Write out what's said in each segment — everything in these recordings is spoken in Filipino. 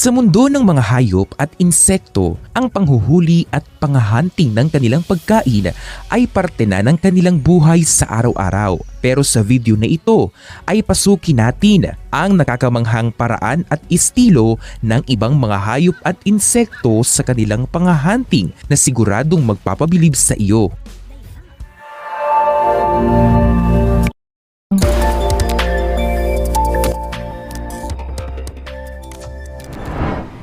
Sa mundo ng mga hayop at insekto, ang panghuhuli at panghahunting ng kanilang pagkain ay parte na ng kanilang buhay sa araw-araw. Pero sa video na ito ay pasukin natin ang nakakamanghang paraan at estilo ng ibang mga hayop at insekto sa kanilang panghahunting na siguradong magpapabilib sa iyo.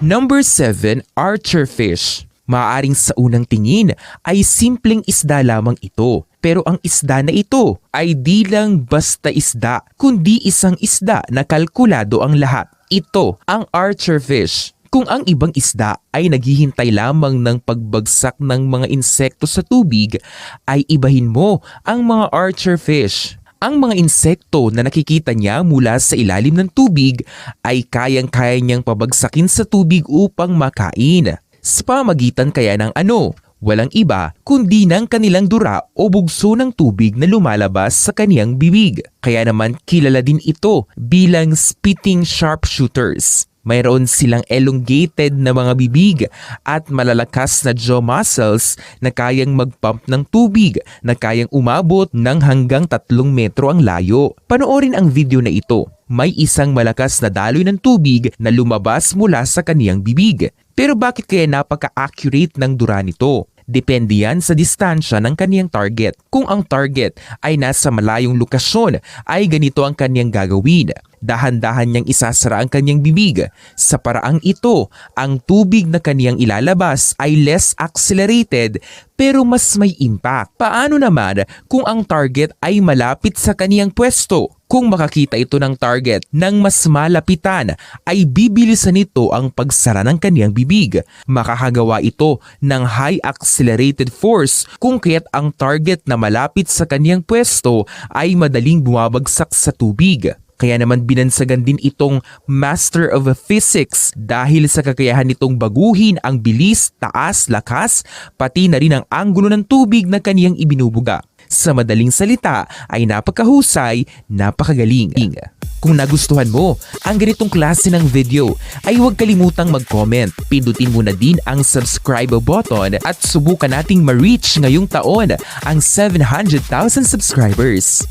Number 7, Archerfish. Maaring sa unang tingin ay simpleng isda lamang ito. Pero ang isda na ito ay di lang basta isda, kundi isang isda na kalkulado ang lahat. Ito ang archerfish. Kung ang ibang isda ay naghihintay lamang ng pagbagsak ng mga insekto sa tubig, ay ibahin mo ang mga archerfish. Ang mga insekto na nakikita niya mula sa ilalim ng tubig ay kayang-kaya niyang pabagsakin sa tubig upang makain. Sa pamagitan kaya ng ano, walang iba kundi ng kanilang dura o bugso ng tubig na lumalabas sa kaniyang bibig. Kaya naman kilala din ito bilang spitting sharpshooters. Mayroon silang elongated na mga bibig at malalakas na jaw muscles na kayang magpump ng tubig na kayang umabot ng hanggang 3 metro ang layo. Panoorin ang video na ito. May isang malakas na daloy ng tubig na lumabas mula sa kaniyang bibig. Pero bakit kaya napaka-accurate ng dura nito? Depende yan sa distansya ng kaniyang target. Kung ang target ay nasa malayong lokasyon, ay ganito ang kaniyang gagawin. Dahan-dahan niyang isasara ang kanyang bibig. Sa paraang ito, ang tubig na kaniyang ilalabas ay less accelerated pero mas may impact. Paano naman kung ang target ay malapit sa kaniyang pwesto? Kung makakita ito ng target ng mas malapitan, ay bibilisan nito ang pagsara ng kaniyang bibig. Makakagawa ito ng high accelerated force kung kaya't ang target na malapit sa kaniyang pwesto ay madaling bumabagsak sa tubig. Kaya naman binansagan din itong Master of Physics dahil sa kakayahan nitong baguhin ang bilis, taas, lakas, pati na rin ang anggulo ng tubig na kaniyang ibinubuga. Sa madaling salita ay napakahusay, napakagaling. Kung nagustuhan mo ang ganitong klase ng video ay huwag kalimutang mag-comment. Pindutin mo na din ang subscribe button at subukan nating ma-reach ngayong taon ang 700,000 subscribers.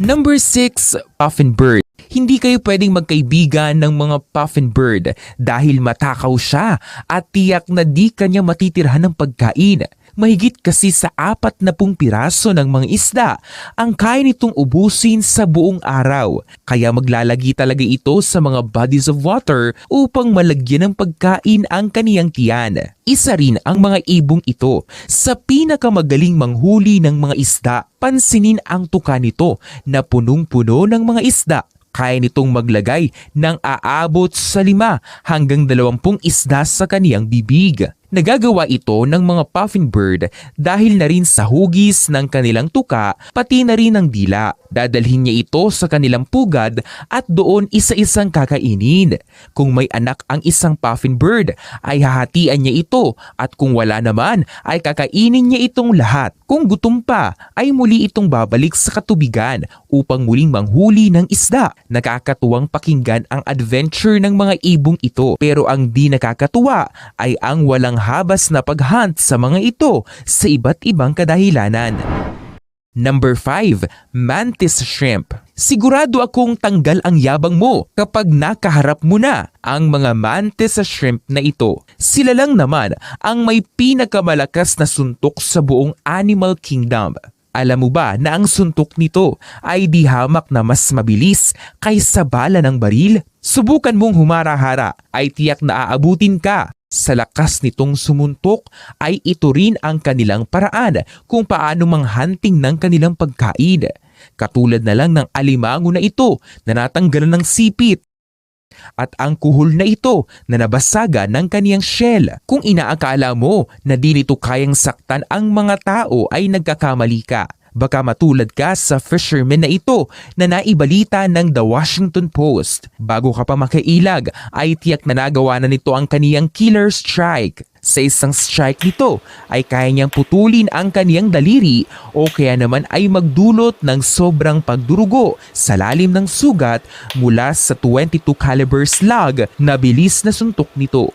Number 6, Puffin Bird. Hindi kayo pwedeng magkaibigan ng mga puffin bird dahil matakaw siya at tiyak na di kanya matitirhan ng pagkain. Mahigit kasi sa apat na pung piraso ng mga isda ang kaya nitong ubusin sa buong araw. Kaya maglalagi talaga ito sa mga bodies of water upang malagyan ng pagkain ang kaniyang tiyan. Isa rin ang mga ibong ito sa pinakamagaling manghuli ng mga isda. Pansinin ang tuka nito na punong-puno ng mga isda kaya nitong maglagay ng aabot sa lima hanggang dalawampung isda sa kaniyang bibig. Nagagawa ito ng mga puffin bird dahil na rin sa hugis ng kanilang tuka pati na rin ng dila. Dadalhin niya ito sa kanilang pugad at doon isa-isang kakainin. Kung may anak ang isang puffin bird ay hahatian niya ito at kung wala naman ay kakainin niya itong lahat. Kung gutom pa ay muli itong babalik sa katubigan upang muling manghuli ng isda. Nakakatuwang pakinggan ang adventure ng mga ibong ito pero ang di nakakatuwa ay ang walang habas na paghunt sa mga ito sa iba't ibang kadahilanan. Number 5, Mantis Shrimp. Sigurado akong tanggal ang yabang mo kapag nakaharap mo na ang mga mantis shrimp na ito. Sila lang naman ang may pinakamalakas na suntok sa buong animal kingdom. Alam mo ba na ang suntok nito ay di hamak na mas mabilis kaysa bala ng baril? Subukan mong humara-hara ay tiyak na aabutin ka. Sa lakas nitong sumuntok ay ito rin ang kanilang paraan kung paano manghunting ng kanilang pagkain. Katulad na lang ng alimango na ito na natanggalan ng sipit at ang kuhol na ito na nabasaga ng kaniyang shell. Kung inaakala mo na di nito kayang saktan ang mga tao ay nagkakamali ka. Baka matulad ka sa fisherman na ito na naibalita ng The Washington Post. Bago ka pa makailag ay tiyak na nagawa na nito ang kaniyang killer strike. Sa isang strike nito ay kaya niyang putulin ang kaniyang daliri o kaya naman ay magdulot ng sobrang pagdurugo sa lalim ng sugat mula sa 22 caliber slug na bilis na suntok nito.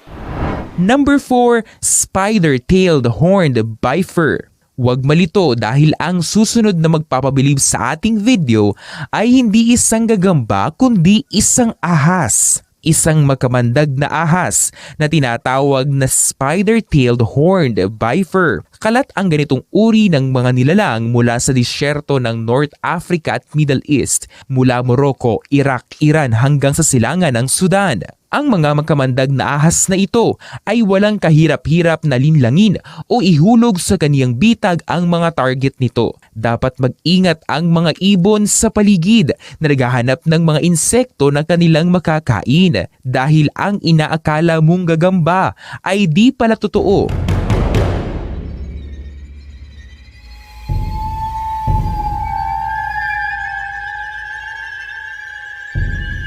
Number 4, Spider-Tailed Horned Bifer. Huwag malito dahil ang susunod na magpapabilib sa ating video ay hindi isang gagamba kundi isang ahas. Isang makamandag na ahas na tinatawag na spider-tailed horned bifer. Kalat ang ganitong uri ng mga nilalang mula sa disyerto ng North Africa at Middle East, mula Morocco, Iraq, Iran hanggang sa silangan ng Sudan. Ang mga makamandag na ahas na ito ay walang kahirap-hirap na linlangin o ihulog sa kaniyang bitag ang mga target nito. Dapat mag-ingat ang mga ibon sa paligid na naghahanap ng mga insekto na kanilang makakain dahil ang inaakala mong gagamba ay di pala totoo.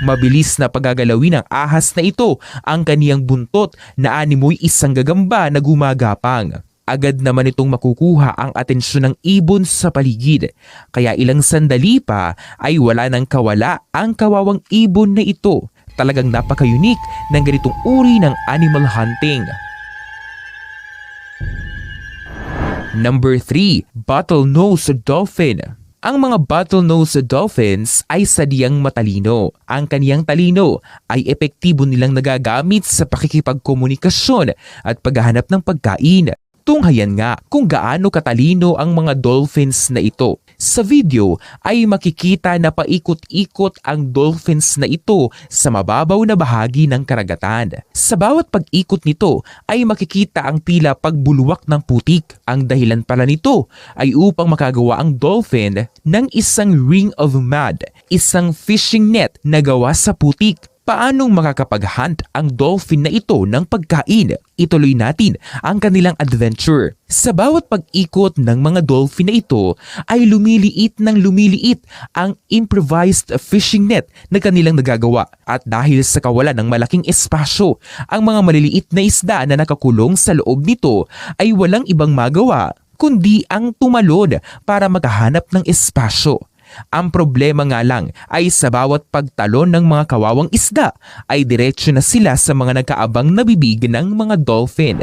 Mabilis na pagagalawin ng ahas na ito ang kaniyang buntot na animoy isang gagamba na gumagapang. Agad naman itong makukuha ang atensyon ng ibon sa paligid. Kaya ilang sandali pa ay wala nang kawala ang kawawang ibon na ito. Talagang napaka-unique ng ganitong uri ng animal hunting. Number 3, Bottlenose Dolphin. Ang mga bottlenose dolphins ay sadyang matalino. Ang kaniyang talino ay epektibo nilang nagagamit sa pakikipagkomunikasyon at paghahanap ng pagkain. Tunghayan nga kung gaano katalino ang mga dolphins na ito. Sa video ay makikita na paikot-ikot ang dolphins na ito sa mababaw na bahagi ng karagatan. Sa bawat pag-ikot nito ay makikita ang tila pagbulwak ng putik. Ang dahilan pala nito ay upang makagawa ang dolphin ng isang ring of mud, isang fishing net na gawa sa putik paanong makakapag-hunt ang dolphin na ito ng pagkain. Ituloy natin ang kanilang adventure. Sa bawat pag-ikot ng mga dolphin na ito ay lumiliit ng lumiliit ang improvised fishing net na kanilang nagagawa. At dahil sa kawalan ng malaking espasyo, ang mga maliliit na isda na nakakulong sa loob nito ay walang ibang magawa kundi ang tumalon para makahanap ng espasyo. Ang problema nga lang ay sa bawat pagtalon ng mga kawawang isda ay diretsyo na sila sa mga nagkaabang nabibig ng mga dolphin.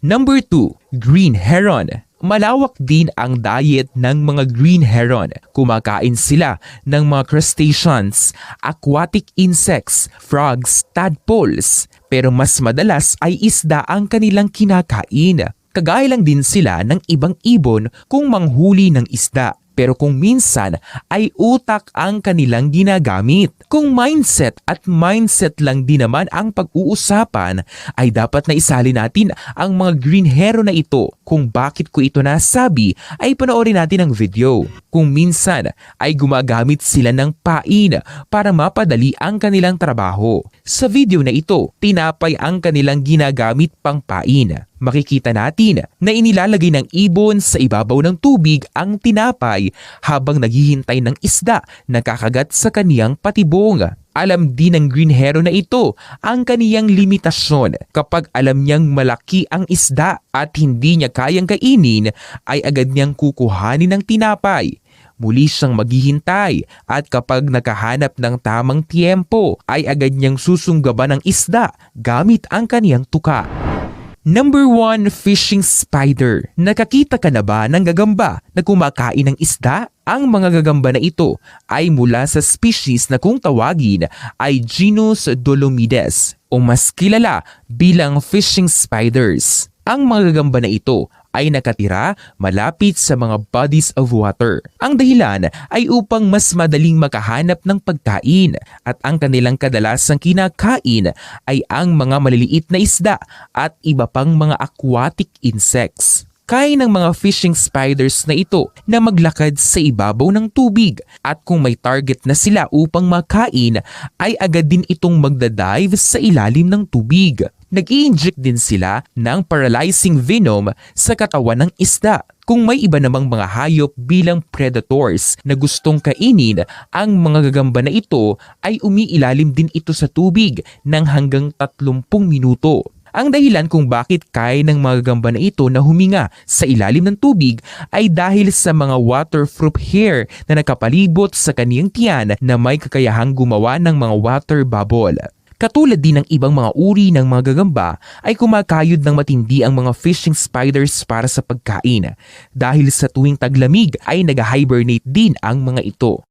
Number 2, Green Heron. Malawak din ang diet ng mga green heron. Kumakain sila ng mga crustaceans, aquatic insects, frogs, tadpoles. Pero mas madalas ay isda ang kanilang kinakain. Kagaya lang din sila ng ibang ibon kung manghuli ng isda pero kung minsan ay utak ang kanilang ginagamit. Kung mindset at mindset lang din naman ang pag-uusapan, ay dapat na isali natin ang mga green hero na ito. Kung bakit ko ito nasabi, ay panoorin natin ang video. Kung minsan ay gumagamit sila ng pain para mapadali ang kanilang trabaho. Sa video na ito, tinapay ang kanilang ginagamit pang pain makikita natin na inilalagay ng ibon sa ibabaw ng tubig ang tinapay habang naghihintay ng isda na kakagat sa kaniyang patibong. Alam din ng green hero na ito ang kaniyang limitasyon. Kapag alam niyang malaki ang isda at hindi niya kayang kainin, ay agad niyang kukuhanin ng tinapay. Muli siyang maghihintay at kapag nakahanap ng tamang tiempo ay agad niyang susunggaban ng isda gamit ang kaniyang tuka. Number 1, fishing spider. Nakakita ka na ba ng gagamba na kumakain ng isda? Ang mga gagamba na ito ay mula sa species na kung tawagin ay genus Dolomides o mas kilala bilang fishing spiders. Ang mga gagamba na ito ay nakatira malapit sa mga bodies of water. Ang dahilan ay upang mas madaling makahanap ng pagkain at ang kanilang kadalasang kinakain ay ang mga maliliit na isda at iba pang mga aquatic insects. Kaya ng mga fishing spiders na ito na maglakad sa ibabaw ng tubig at kung may target na sila upang makain ay agad din itong magdadive sa ilalim ng tubig nag inject din sila ng paralyzing venom sa katawan ng isda. Kung may iba namang mga hayop bilang predators na gustong kainin, ang mga gagamba na ito ay umiilalim din ito sa tubig ng hanggang 30 minuto. Ang dahilan kung bakit kaya ng mga gamba na ito na huminga sa ilalim ng tubig ay dahil sa mga waterproof hair na nakapalibot sa kaniyang tiyan na may kakayahang gumawa ng mga water bubble. Katulad din ng ibang mga uri ng mga gagamba ay kumakayod ng matindi ang mga fishing spiders para sa pagkain. Dahil sa tuwing taglamig ay nag-hibernate din ang mga ito.